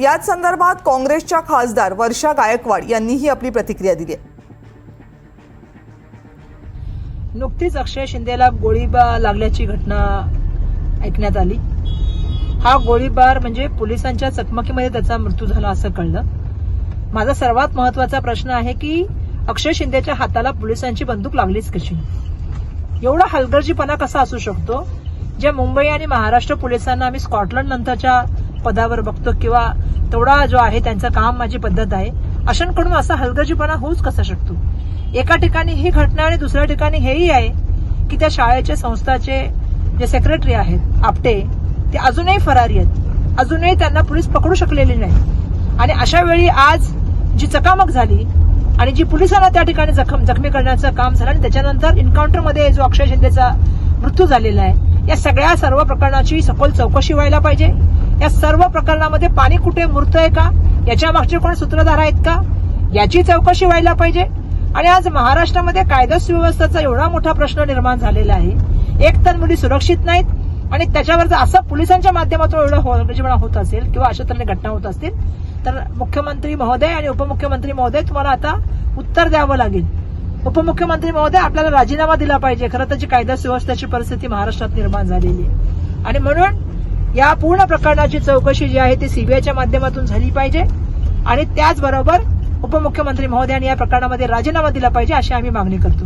याच संदर्भात काँग्रेसच्या खासदार वर्षा गायकवाड यांनीही आपली प्रतिक्रिया दिली आहे. नुकतीच अक्षय शिंदेला गोळीबार लागल्याची घटना ऐकण्यात आली. हा गोळीबार म्हणजे पोलिसांच्या चकमकीमध्ये त्याचा मृत्यू झाला असं कळलं. माझा सर्वात महत्त्वाचा प्रश्न आहे की अक्षय शिंदेच्या हाताला पोलिसांची बंदूक लागलीच कशी? एवढा हलगर्जीपणा कसा असू शकतो? जे मुंबई आणि महाराष्ट्र पोलिसांना आम्ही स्कॉटलंड नंतरच्या पदावर बघतो किंवा तेवढा जो आहे त्यांचं काम माझी पद्धत आहे अशांकडून असा हलगर्जीपणा होऊच कसा शकतो? एका ठिकाणी ही घटना आणि दुसऱ्या ठिकाणी हेही आहे की त्या शाळेच्या संस्थाचे जे सेक्रेटरी आहेत आपटे ते अजूनही फरारी आहेत. अजूनही त्यांना पोलीस पकडू शकलेली नाही आणि अशा वेळी आज जी चकामक झाली आणि जी पोलिसांना त्या ठिकाणी जखम जखमी करण्याचं काम झालं आणि त्याच्यानंतर एन्काउंटरमध्ये जो अक्षय शिंदेचा मृत्यू झालेला आहे या सगळ्या सर्व प्रकरणाची सखोल चौकशी व्हायला पाहिजे. या सर्व प्रकरणामध्ये पाणी कुठे मुरतंय का? याच्या मागचे कोण सूत्रधार आहेत का? याची चौकशी व्हायला पाहिजे. आणि आज महाराष्ट्रामध्ये कायदा सुव्यवस्थेचा एवढा मोठा प्रश्न निर्माण झालेला आहे. एक तर मुली सुरक्षित नाहीत आणि त्याच्यावर जर असं पोलिसांच्या माध्यमातून एवढं हो-, म्हणजे होत असेल किंवा अशा तऱ्हेने घटना होत असतील तर मुख्यमंत्री महोदय आणि उपमुख्यमंत्री महोदय तुम्हाला आता उत्तर द्यावं लागेल. उपमुख्यमंत्री महोदय आपल्याला राजीनामा दिला पाहिजे. खरं तर जी कायदा सुव्यवस्थेची परिस्थिती महाराष्ट्रात निर्माण झालेली आहे. आणि म्हणून या पूर्ण प्रकरणाची चौकशी जी आहे ती सीबीआयच्या माध्यमातून झाली पाहिजे. आणि त्याचबरोबर उपमुख्यमंत्री महोदयांनी या प्रकरणामध्ये राजीनामा दिला पाहिजे अशी आम्ही मागणी करतो.